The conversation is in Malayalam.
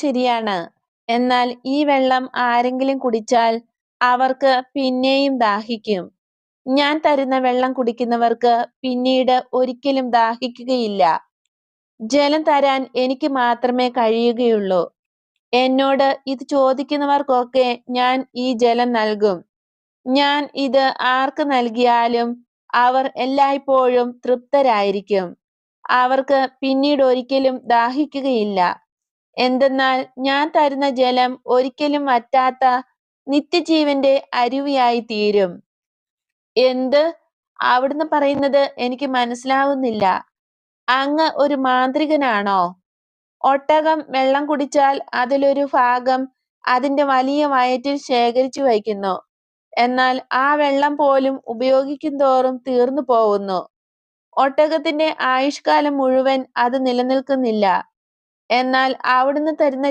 ശരിയാണ്. എന്നാൽ ഈ വെള്ളം ആരെങ്കിലും കുടിച്ചാൽ അവർക്ക് പിന്നെയും ദാഹിക്കും. ഞാൻ തരുന്ന വെള്ളം കുടിക്കുന്നവർക്ക് പിന്നീട് ഒരിക്കലും ദാഹിക്കുകയില്ല. ജലം തരാൻ എനിക്ക് മാത്രമേ കഴിയുകയുള്ളൂ. എന്നോട് ഇത് ചോദിക്കുന്നവർക്കൊക്കെ ഞാൻ ഈ ജലം നൽകും. ഞാൻ ഇത് ആർക്ക് നൽകിയാലും അവർ എല്ലായ്പ്പോഴും തൃപ്തരായിരിക്കും. അവർക്ക് പിന്നീട് ഒരിക്കലും ദാഹിക്കുകയില്ല. എന്തെന്നാൽ ഞാൻ തരുന്ന ജലം ഒരിക്കലും വറ്റാത്ത നിത്യജീവന്റെ അരുവിയായി തീരും എന്ത്? അവിടുന്ന് പറയുന്നത് എനിക്ക് മനസ്സിലാവുന്നില്ല. അങ്ങ് ഒരു മാന്ത്രികനാണോ? ഒട്ടകം വെള്ളം കുടിച്ചാൽ അതിലൊരു ഭാഗം അതിന്റെ വലിയ വയറ്റിൽ ശേഖരിച്ചു വയ്ക്കുന്നു. എന്നാൽ ആ വെള്ളം പോലും ഉപയോഗിക്കും തോറും തീർന്നു പോകുന്നു. ഒട്ടകത്തിന്റെ ആയുഷ്കാലം മുഴുവൻ അത് നിലനിൽക്കുന്നില്ല. എന്നാൽ അവിടുന്ന് തരുന്ന